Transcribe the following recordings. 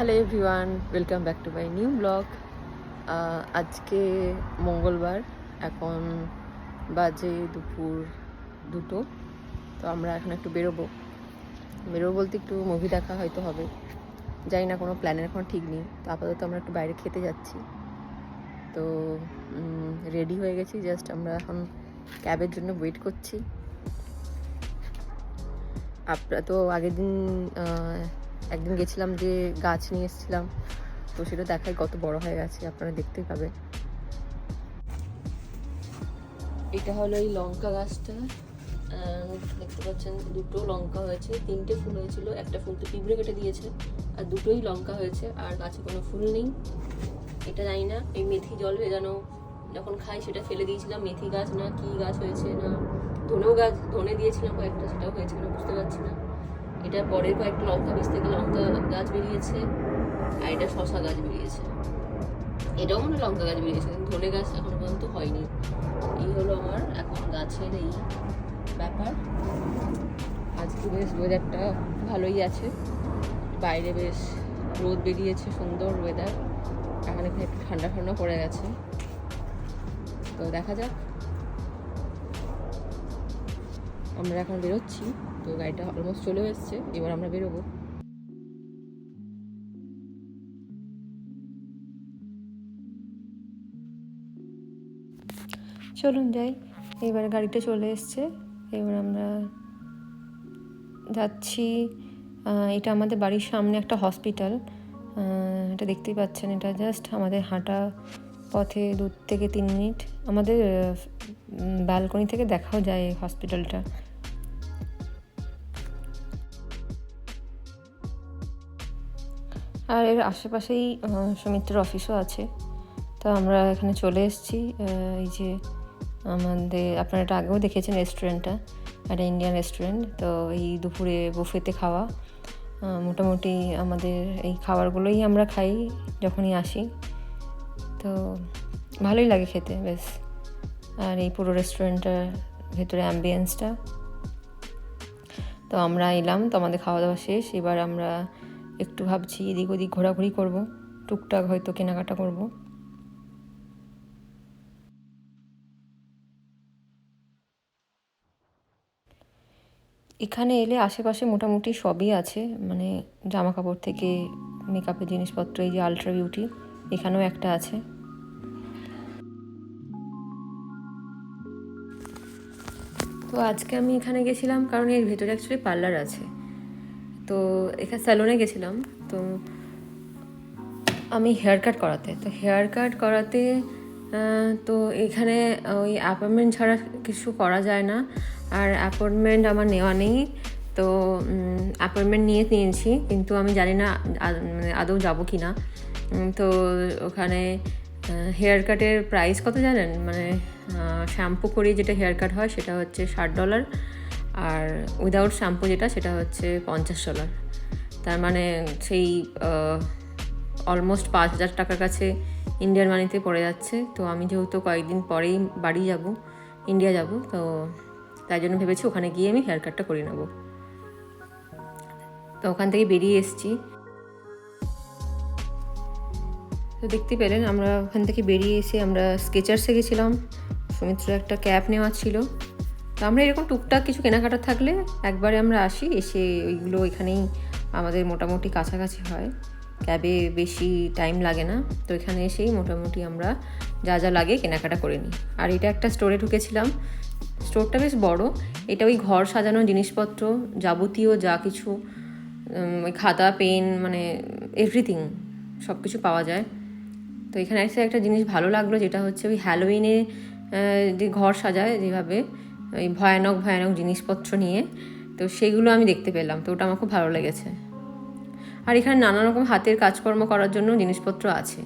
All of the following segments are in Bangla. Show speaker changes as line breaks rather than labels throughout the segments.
Hello everyone welcome back to my new blog আজকে মঙ্গলবার, এখন বাজে দুপুর দুটো, তো আমরা এখন একটু বেরোবো। বেরোবো বলতে একটু মুভি দেখা হয়তো হবে। জানি না, কোনো প্ল্যানের এখন ঠিক নেই। তো আপাতত আমরা একটু বাইরে খেতে যাচ্ছি। তো রেডি হয়ে গেছি জাস্ট আমরা এখন ক্যাবের জন্য ওয়েট করছি। আপনারা তো আগের দিন একদিন গেছিলাম যে গাছ নিয়ে এসেছিলাম, তো সেটা দেখাই কত বড় হয়ে গেছে, আপনারা দেখতেই পাবেন। এটা হলো এই লঙ্কা গাছটা দেখতে পাচ্ছেন দুটো লঙ্কা হয়েছে, তিনটে ফুল হয়েছিল, একটা ফুল তো পিঁপড়ে কেটে দিয়েছে, আর দুটোই লঙ্কা হয়েছে, আর গাছে কোনো ফুল নেই। এটা জানি না, এই মেথি জল ভেজানো যখন খাই সেটা ফেলে দিয়েছিলাম, মেথি গাছ না কি গাছ হয়েছে না, ধনেও গাছ, ধনে দিয়েছিলাম কয়েকটা, সেটাও হয়েছে কিনা বুঝতে পারছি না। এটা পরে কয়েকটা লঙ্কা বীজ থেকে লঙ্কা গাছ বেরিয়েছে, আর এটা শশা গাছ বেরিয়েছে। এটাও মনে লঙ্কা গাছ বেরিয়েছে, কিন্তু ধনে গাছ এখনও পর্যন্ত হয়নি। এই হলো আমার এখন গাছের এই ব্যাপার। আজকে বেশ ওয়েদারটা ভালোই আছে। বাইরে বেশ রোদ বেরিয়েছে, সুন্দর ওয়েদার এখন এখানে একটু ঠান্ডা ঠান্ডা পড়ে গেছে। তো দেখা যাক। আমরা এখন বেরোচ্ছি। তো গাড়িটা অলমোস্ট চলেও এসছে। এবার আমরা বেরোবো। চলুন যাই। এবার গাড়িটা চলে এসছে। এবার আমরা যাচ্ছি এটা আমাদের বাড়ির সামনে একটা হসপিটাল এটা দেখতেই পাচ্ছেন, এটা জাস্ট আমাদের হাঁটা পথে দু থেকে তিন মিনিট। আমাদের ব্যালকনি থেকে দেখাও যায় হসপিটালটা আর এর আশেপাশেই আহ, সুমিত্রার অফিসও আছে। তো আমরা এখানে চলে এসেছি। এই যে আমাদের আপনারা এটা আগেও দেখেছেন রেস্টুরেন্টটা একটা ইন্ডিয়ান রেস্টুরেন্ট তো এই দুপুরে বুফেতে খাওয়া। মোটামুটি আমাদের এই খাবারগুলোই আমরা খাই যখনই আসি। তো ভালোই লাগে খেতে বেশ। আর এই পুরো রেস্টুরেন্টটার ভেতরে অ্যাম্বিয়েন্সটা তো আমরা এলাম তো আমাদের খাওয়া দাওয়া শেষ। এবার আমরা একটু ভাবছি এদিক ওদিক ঘোরাঘুরি করব, টুকটাক হয়তো কেনাকাটা করব। এখানে এলে আশেপাশে মোটামুটি সবই আছে মানে জামা কাপড় থেকে মেকআপের জিনিসপত্র, এই যে আলট্রা বিউটি এখানেও একটা আছে। তো আজকে আমি এখানে গেছিলাম কারণ এর ভেতরে অ্যাকচুয়ালি পার্লার আছে। তো এখানে স্যালনে গেছিলাম, তো আমি হেয়ার কাট করাতে। তো হেয়ার কাট করাতে তো এখানে ওই অ্যাপয়েন্টমেন্ট ছাড়া কিছু করা যায় না। আর অ্যাপয়েন্টমেন্ট আমার নেওয়া নেই, তো অ্যাপয়েন্টমেন্ট নিয়ে নিয়েছি, কিন্তু আমি জানি না মানে আদৌ যাব কি না। তো ওখানে হেয়ার কাটের প্রাইস কত জানেন? মানে শ্যাম্পু করিয়ে যেটা হেয়ার কাট হয়, সেটা হচ্ছে ষাট ডলার আর উইদাউট শ্যাম্পু যেটা, সেটা হচ্ছে পঞ্চাশ ডলার তার মানে সেই অলমোস্ট পাঁচ হাজার টাকার কাছে ইন্ডিয়ান মানিতে পড়ে যাচ্ছে। তো আমি যেহেতু কয়েকদিন পরেই বাড়ি যাব ইন্ডিয়া যাব, তো তাই জন্য ভেবেছি ওখানে গিয়ে আমি হেয়ার কাটটা করে নেব। তো ওখান থেকে বেরিয়ে এসেছি। তো দেখতে পেলেন, আমরা ওখান থেকে বেরিয়ে এসে আমরা স্কেচার্সে গেছিলাম। সুমিত্র একটা ক্যাব নেওয়া ছিল। তো আমরা এরকম টুকটাক কিছু কেনাকাটা থাকলে একবারে আমরা আসি, এসে ওইগুলো এখানেই আমাদের মোটামুটি কাছাকাছি হয়। ক্যাবে বেশি টাইম লাগে না, তো এখানে এসেই মোটামুটি আমরা যা যা লাগে কেনাকাটা করে নিই। আর এটা একটা স্টোরে ঢুকেছিলাম। স্টোরটা বেশ বড়। এটা ওই ঘর সাজানোর জিনিসপত্র, যাবতীয় যা কিছু ওই খাতা, পেন মানে এভরিথিং সব কিছু পাওয়া যায়। তো এখানে এসে একটা জিনিস ভালো লাগল, যেটা হচ্ছে ওই হ্যালোউইনে যে ঘর সাজায় যেভাবে ওই ভয়ানক ভয়ানক জিনিসপত্র নিয়ে। তো সেগুলো আমি দেখতে পেলাম, তো ওটা আমার খুব ভালো লেগেছে। আর এখানে নানা রকম হাতের কাজকর্ম করার জন্য জিনিসপত্র আছে।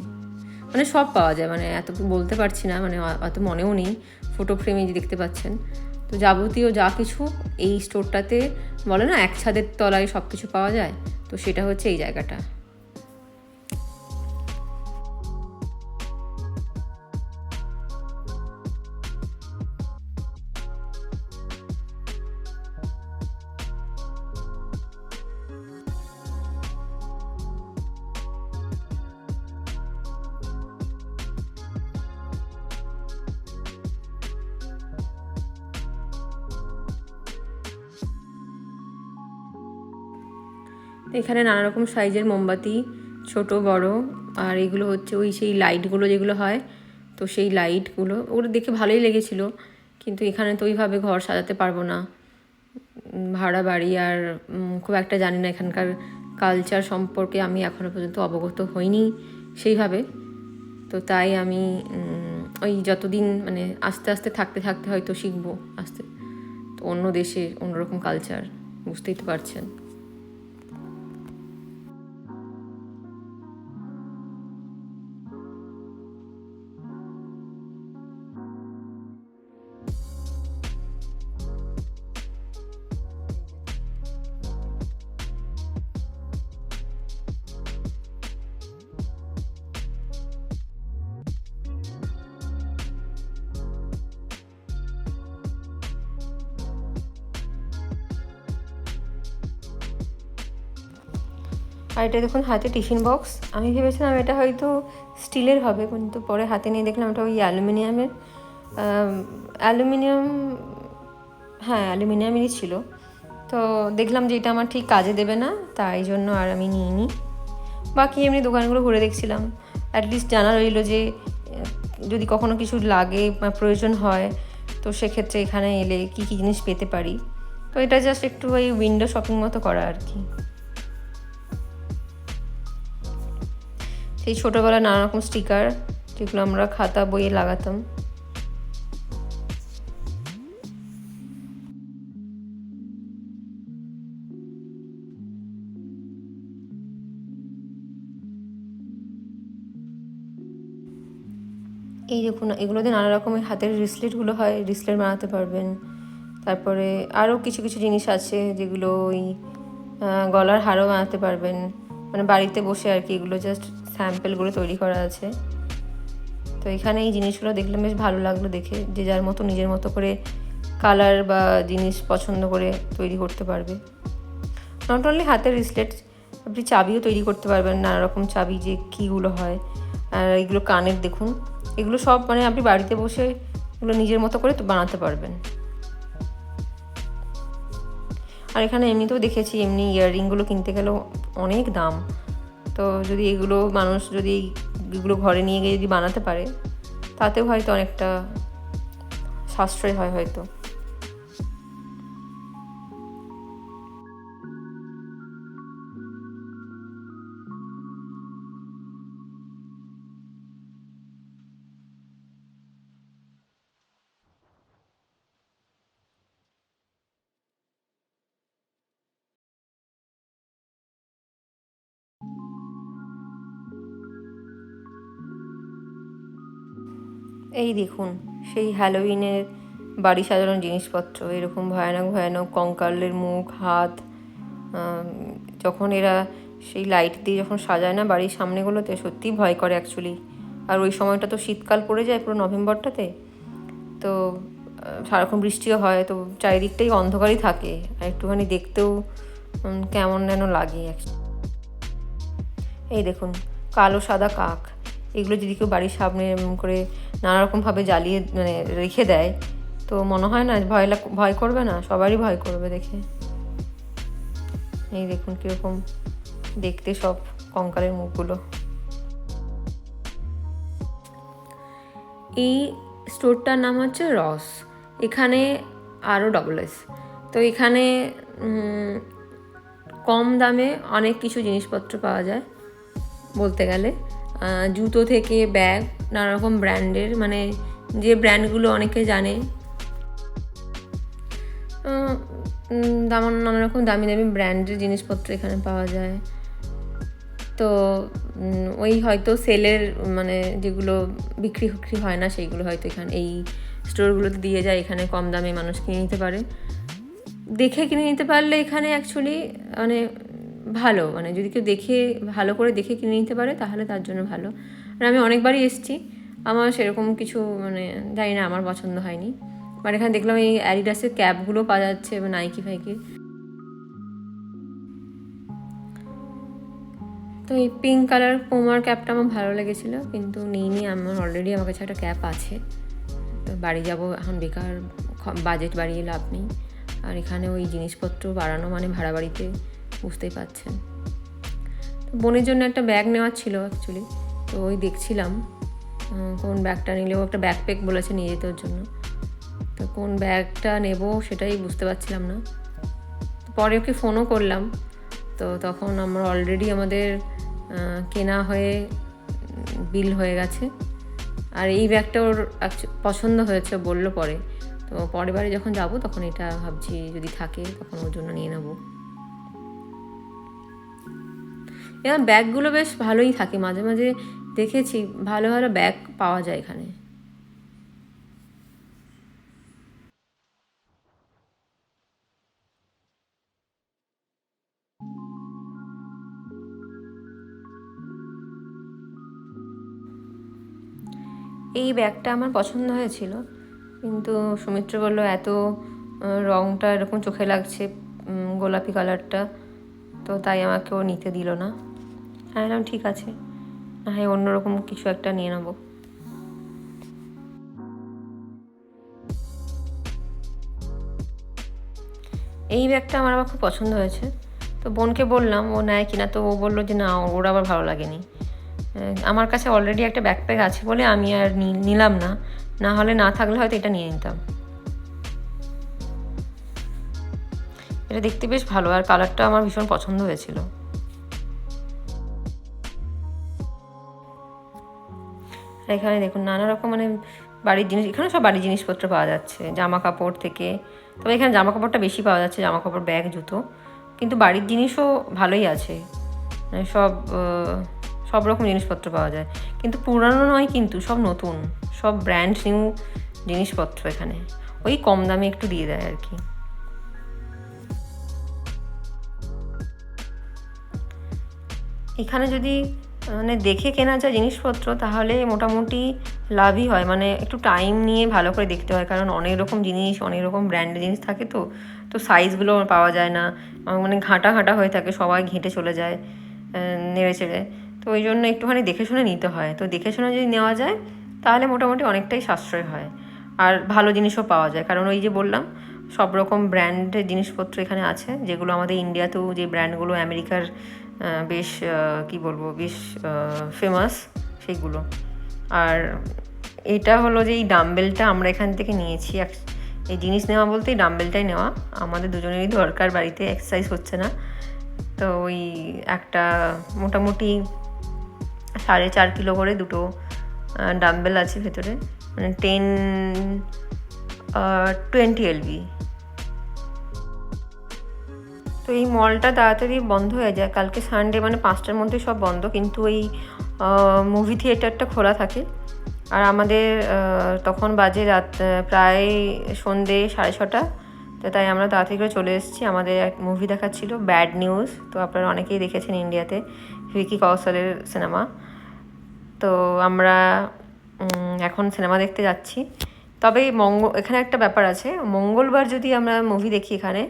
মানে সব পাওয়া যায় মানে এত বলতে পারছি না মানে অত মনেও নেই ফটো ফ্রেমে যে দেখতে পাচ্ছেন। তো যাবতীয় যা কিছু এই স্টোরটাতে বলে না, এক ছাদের তলায় সব কিছু পাওয়া যায়, তো সেটা হচ্ছে এই জায়গাটা। এখানে নানা রকম সাইজের মোমবাতি, ছোট, বড়, আর এগুলো হচ্ছে ওই সেই লাইটগুলো যেগুলো হয়, তো সেই লাইটগুলো ওগুলো দেখে ভালোই লেগেছিল। কিন্তু এখানে তো ওইভাবে ঘর সাজাতে পারব না। ভাড়া বাড়ি আর খুব একটা জানি না এখানকার কালচার সম্পর্কে আমি এখনও পর্যন্ত অবগত হইনি সেইভাবে। তো তাই আমি ওই যতদিন মানে আস্তে আস্তে থাকতে থাকতে হয়তো শিখব আস্তে। তো অন্য দেশে অন্যরকম কালচার বুঝতেই তো পারছেন। আর এটা দেখুন হাতে টিফিন বক্স। আমি ভেবেছিলাম এটা হয়তো স্টিলের হবে, কিন্তু পরে হাতে নিয়ে দেখলাম এটা ওই অ্যালুমিনিয়ামের অ্যালুমিনিয়াম হ্যাঁ অ্যালুমিনিয়ামেরই ছিল। তো দেখলাম যে এটা আমার ঠিক কাজে দেবে না, তাই জন্য আর আমি নিইনি। বাকি এমনি দোকানগুলো ঘুরে দেখছিলাম। অ্যাটলিস্ট জানা রইল যে, যদি কখনো কিছু লাগে প্রয়োজন হয়, তো সেক্ষেত্রে এখানে এলে কী কী জিনিস পেতে পারি। তো এটা জাস্ট একটু ওই উইন্ডো শপিং মতো করা আর কি। সেই ছোটোবেলায় নানা রকম স্টিকার যেগুলো আমরা খাতা বইয়ে লাগাতাম। এই দেখুন এগুলোতে নানা রকমের হাতের রিসলেটগুলো হয় রিসলেট বানাতে পারবেন। তারপরে আরও কিছু কিছু জিনিস আছে যেগুলো ওই গলার হারও বানাতে পারবেন। মানে বাড়িতে বসে আর কি এগুলো জাস্ট স্যাম্পেলগুলো তৈরি করা আছে। তো এখানে এই জিনিসগুলো দেখলাম বেশ ভালো লাগল দেখে, যে যার মতো নিজের মতো করে কালার বা জিনিস পছন্দ করে তৈরি করতে পারবে। নট অনলি হাতের রিসলেট আপনি চাবিও তৈরি করতে পারবেন নানা রকম চাবি যে কীগুলো হয়, আর এগুলো কানের দেখুন। এগুলো সব মানে আপনি বাড়িতে বসে এগুলো নিজের মতো করে বানাতে পারবেন। আর এখানে এমনিতেও দেখেছি, এমনি ইয়াররিংগুলো কিনতে গেলেও অনেক দাম। তো যদি এগুলো মানুষ যদি এগুলো ঘরে নিয়ে গিয়ে যদি বানাতে পারে, তাতেও হয়তো অনেকটা সাশ্রয় হয় হয়তো। এই দেখুন, সেই হ্যালোউইনের বাড়ি সাজানোর জিনিসপত্র, এরকম ভয়ানক ভয়ানক কঙ্কালের মুখ, হাত যখন এরা সেই লাইট দিয়ে যখন সাজায় না বাড়ির সামনেগুলোতে, সত্যিই ভয় করে অ্যাকচুয়ালি আর ওই সময়টা তো শীতকাল পড়ে যায় পুরো নভেম্বরটাতে। তো সারাক্ষণ বৃষ্টিও হয়, তো চারিদিকটাই অন্ধকারই থাকে। আর একটুখানি দেখতেও কেমন যেন লাগে এই দেখুন, কালো সাদা কাক। এগুলো যদি কেউ বাড়ির সামনে করে নানারকমভাবে জ্বালিয়ে মানে রেখে দেয়, তো মনে হয় না, ভয় ভয় করবে না? সবারই ভয় করবে দেখে। এই দেখুন কীরকম দেখতে সব কঙ্কালের মুখগুলো। এই স্টোরটার নাম হচ্ছে রস। এখানে আরও ডবল এস তো এখানে কম দামে অনেক কিছু জিনিসপত্র পাওয়া যায়, বলতে গেলে। জুতো থেকে ব্যাগ নানা রকম ব্র্যান্ডের মানে যে ব্র্যান্ডগুলো অনেকে জানে। আহ, দাম নানা রকম দামি দামি ব্র্যান্ডের জিনিসপত্র এখানে পাওয়া যায়। তো ওই হয়তো সেলের মানে যেগুলো বিক্রি ফিক্রি হয় না সেইগুলো হয়তো এখানে এই স্টোরগুলোতে দিয়ে যায় এখানে কম দামে মানুষ কিনে নিতে পারে। দেখে কিনে নিতে পারলে এখানে অ্যাকচুয়ালি মানে ভালো মানে যদি কেউ দেখে, ভালো করে দেখে কিনে নিতে পারে, তাহলে তার জন্য ভালো। আর আমি অনেকবারই এসেছি, আমার সেরকম কিছু মানে জানি না, আমার পছন্দ হয়নি। বাট এখানে দেখলাম এই অ্যাডিডাসের ক্যাপগুলো পাওয়া যাচ্ছে, বা নাইকি ফাইকির তো এই পিঙ্ক কালার পোমার ক্যাপটা আমার ভালো লেগেছিলো, কিন্তু নিইনি, আমার অলরেডি আমার কাছে একটা ক্যাপ আছে। তো বাড়ি যাব এখন, বেকার, বাজেট বাড়িয়ে লাভ নেই। আর এখানে ওই জিনিসপত্র বাড়ানো মানে ভাড়া বাড়িতে বুঝতেই পারছেন। বোনের জন্য একটা ব্যাগ নেওয়ার ছিল অ্যাকচুয়ালি তো ওই দেখছিলাম কোন ব্যাগটা নিলেও একটা ব্যাকপ্যাক বলেছে নিয়ে যেতে ওর জন্য। তো কোন ব্যাগটা নেব সেটাই বুঝতে পারছিলাম না। পরে ওকে ফোনও করলাম। তো তখন আমরা অলরেডি আমাদের কেনা হয়ে বিল হয়ে গেছে। আর এই ব্যাগটা ওর পছন্দ হয়েছে বলল পরে। তো পরের বারে যখন যাব তখন এটা ভাবছি যদি থাকে তখন ওর জন্য নিয়ে নেব। এবার ব্যাগগুলো বেশ ভালোই থাকে, মাঝে মাঝে দেখেছি, ভালো ভালো ব্যাগ পাওয়া যায় এখানে। এই ব্যাগটা আমার পছন্দ হয়েছিল, কিন্তু সুমিত্র বলল, এত রংটা এরকম চোখে লাগছে গোলাপি কালারটা তো তাই আমাকে ও নিতে দিল না। আমি বললাম ঠিক আছে হ্যাঁ অন্যরকম কিছু একটা নিয়ে নেব। এই ব্যাগটা আমার আবার খুব পছন্দ হয়েছে। তো বোনকে বললাম, ও নেয় কিনা? তো ও বলল যে, না, ওর আবার ভালো লাগেনি। আমার কাছে অলরেডি একটা ব্যাকপ্যাক আছে বলে আমি আর নিলাম না। না হলে না থাকলে হয়তো এটা নিয়ে নিতাম। এটা দেখতে বেশ ভালো আর কালারটা আমার ভীষণ পছন্দ হয়েছিল। এখানে দেখুন নানা রকম মানে বাড়ির জিনিস এখানে সব বাড়ির জিনিসপত্র পাওয়া যাচ্ছে জামা কাপড় থেকে। তবে এখানে জামা কাপড়টা বেশি পাওয়া যাচ্ছে জামা কাপড় ব্যাগ, জুতো। কিন্তু বাড়ির জিনিসও ভালোই আছে। মানে সব সব রকম জিনিসপত্র পাওয়া যায়। কিন্তু পুরানো নয় কিন্তু, সব নতুন। সব ব্র্যান্ড নিউ জিনিসপত্র এখানে। ওই কম দামে একটু দিয়ে দেয় আর কি। এখানে যদি মানে দেখে কেনা যায় জিনিসপত্র, তাহলে মোটামুটি লাভই হয়। মানে একটু টাইম নিয়ে ভালো করে দেখতে হয়, কারণ অনেক রকম জিনিস, অনেক রকম ব্র্যান্ডের জিনিস থাকে তো তো সাইজগুলো পাওয়া যায় না। মানে ঘাঁটা ঘাঁটা হয়ে থাকে, সবাই ঘেঁটে চলে যায় নেড়ে চেড়ে। তো ওই জন্য একটুখানি দেখে শুনে নিতে হয়। তো দেখে শুনে যদি নেওয়া যায়, তাহলে মোটামুটি অনেকটাই সাশ্রয় হয়। আর ভালো জিনিসও পাওয়া যায়। কারণ ওই যে বললাম, সব রকম ব্র্যান্ডের জিনিসপত্র এখানে আছে, যেগুলো আমাদের ইন্ডিয়াতেও যে ব্র্যান্ডগুলো আমেরিকার বেশ কি বলব, বেশ ফেমাস সেইগুলো আর এটা হলো যে এই ডাম্বেলটা আমরা এখান থেকে নিয়েছি, এক- এই জিনিস নেওয়া বলতে এই ডাম্বেলটাই নেওয়া। আমাদের দুজনেরই দরকার, বাড়িতে এক্সারসাইজ হচ্ছে না। তো ওই একটা মোটামুটি সাড়ে চার কিলো করে দুটো ডাম্বেল আছে ভেতরে। মানে টেন টোয়েন্টি এলবি তো এই মলটা তাড়াতাড়ি বন্ধ হয়ে যায়। কালকে সানডে মানে পাঁচটার মধ্যে সব বন্ধ। কিন্তু এই মুভি থিয়েটারটা খোলা থাকে। আর আমাদের তখন বাজে রাত প্রায় সন্ধে সাড়ে ছটা। তো তাই আমরা তাড়াতাড়ি করে চলে এসেছি। আমাদের এক মুভি দেখাচ্ছিল ব্যাড নিউজ তো আপনারা অনেকেই দেখেছেন ইন্ডিয়াতে ভিকি কৌশলের সিনেমা তো আমরা এখন সিনেমা দেখতে যাচ্ছি। তবে মঙ্গ, এখানে একটা ব্যাপার আছে। মঙ্গলবার যদি আমরা মুভি দেখি এখানে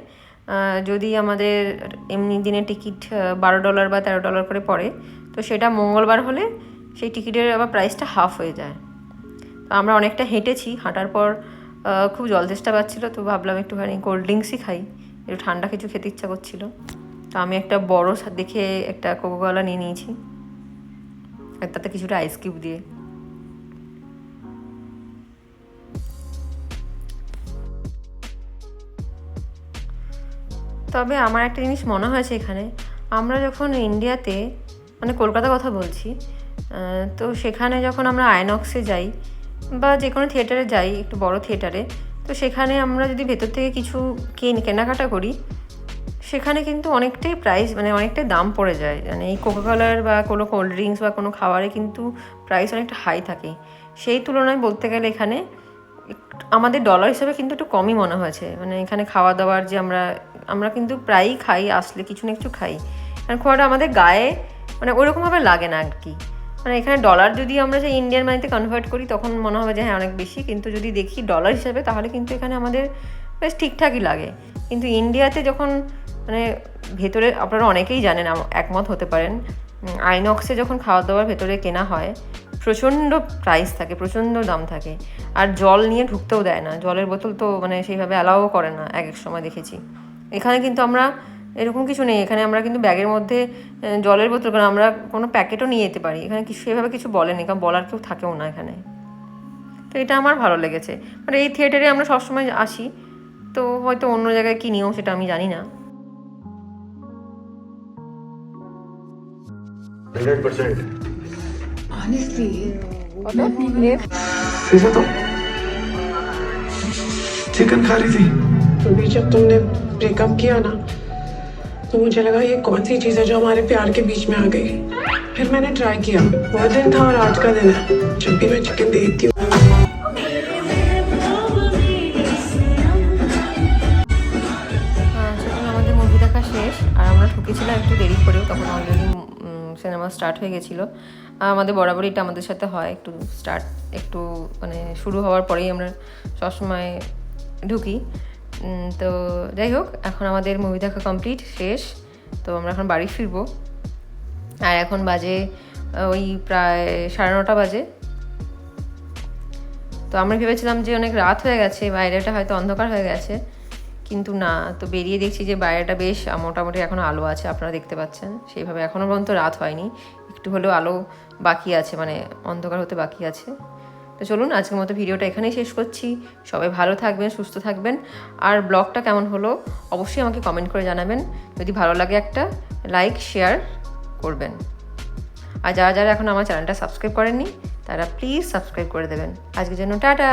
যদি আমাদের এমনি দিনে টিকিট বারো ডলার বা তেরো ডলার করে পড়ে, তো সেটা মঙ্গলবার হলে সেই টিকিটের আবার প্রাইসটা হাফ হয়ে যায়। তো আমরা অনেকটা হেঁটেছি, হাঁটার পর খুব জল চেষ্টা পাচ্ছিলো তো ভাবলাম একটুখানি কোল্ড ড্রিঙ্কসই খাই। একটু ঠান্ডা কিছু খেতে ইচ্ছা করছিল। তো আমি একটা বড় দেখে একটা কোকোকলা নিয়ে নিয়েছি। আর তাতে কিছুটা আইস কিউব দিয়ে। তবে আমার একটা জিনিস মনে হয়েছে এখানে। আমরা যখন ইন্ডিয়াতে মানে কলকাতার কথা বলছি তো সেখানে যখন আমরা আয়নক্সে যাই বা যে কোনো থিয়েটারে যাই, একটু বড় থিয়েটারে, তো সেখানে আমরা যদি ভেতর থেকে কিছু কেন, কেনাকাটা করি, সেখানে কিন্তু অনেকটাই প্রাইস মানে অনেকটাই দাম পড়ে যায়। মানে এই কোকাকলার বা কোনো কোল্ড ড্রিঙ্কস বা কোনো খাবারে কিন্তু প্রাইস অনেকটা হাই থাকে। সেই তুলনায় বলতে গেলে এখানে আমাদের ডলার হিসাবে কিন্তু একটু কমই মনে হয়েছে। মানে এখানে খাওয়া দাওয়ার যে আমরা আমরা কিন্তু প্রায়ই খাই, আসলে কিছু না কিছু খাই। কারণ একটা আমাদের গায়ে মানে ওরকমভাবে লাগে না আর কি মানে এখানে ডলার যদি আমরা যে ইন্ডিয়ান মানিতে কনভার্ট করি, তখন মনে হবে যে হ্যাঁ অনেক বেশি। কিন্তু যদি দেখি ডলার হিসাবে, তাহলে কিন্তু এখানে আমাদের বেশ ঠিকঠাকই লাগে। কিন্তু ইন্ডিয়াতে যখন মানে ভেতরে আপনারা অনেকেই জানেন একমত হতে পারেন আইনক্সে যখন খাওয়া দাওয়ার ভেতরে কেনা হয়, প্রচণ্ড প্রাইস থাকে, প্রচণ্ড দাম থাকে। আর জল নিয়ে ঢুকতেও দেয় না। জলের বোতল তো মানে সেইভাবে অ্যালাও করে না এক এক সময় দেখেছি। এখানে কিন্তু আমরা এরকম কিছু নেই এখানে আমরা কিন্তু ব্যাগের মধ্যে আহ, জলের বোতল কারণ আমরা কোনো প্যাকেটও নিয়ে যেতে পারি এখানে কিছু সেভাবে কিছু বলেনি কারণ বলার কেউ থাকেও না এখানে তো এটা আমার ভালো লেগেছে মানে এই থিয়েটারে আমরা সবসময় আসি তো হয়তো অন্য জায়গায় কী নিয়ম সেটা আমি জানি না
हंड्रेड परसेंट
Honestly,
ऐसा तो चिकन खा रही थी
अभी जब तुमने ब्रेकअप किया ना तो मुझे लगा ये कौन सी चीज़ है जो हमारे प्यार के बीच में आ गई फिर मैंने ट्राई किया वो दिन था और आज का दिन है जब भी मैं चिकन देखती हूँ
আহ, সেখানে আমাদের মুভি দেখা শেষ আর আমরা ঢুকেছিলাম একটু দেরি করেও তখন অলরেডি সিনেমা স্টার্ট হয়ে গেছিলো আর আমাদের বরাবরই এটা আমাদের সাথে হয় একটু স্টার্ট একটু মানে শুরু হওয়ার পরেই আমরা সবসময় ঢুকি উম, তো যাই হোক, এখন আমাদের মুভি দেখা কমপ্লিট শেষ। তো আমরা এখন বাড়ি ফিরবো। আর এখন বাজে ওই প্রায় সাড়ে নটা বাজে। তো আমরা ভেবেছিলাম যে অনেক রাত হয়ে গেছে, বাইরেটা হয়তো অন্ধকার হয়ে গেছে। কিন্তু না, তো বেরিয়ে দেখছি যে বাইরেটা বেশ মোটামুটি এখনও আলো আছে, আপনারা দেখতে পাচ্ছেন। সেইভাবে এখনও পর্যন্ত রাত হয়নি। একটু হলেও আলো বাকি আছে মানে অন্ধকার হতে বাকি আছে। তো চলুন, আজকের মতো ভিডিওটা এখানেই শেষ করছি। সবাই ভালো থাকবেন, সুস্থ থাকবেন। আর ব্লগটা কেমন হলো অবশ্যই আমাকে কমেন্ট করে জানাবেন। যদি ভালো লাগে একটা লাইক শেয়ার করবেন। আর যারা যারা এখন আমার চ্যানেলটা সাবস্ক্রাইব করেননি, তারা প্লিজ সাবস্ক্রাইব করে দেবেন। আজকের জন্য টাটা!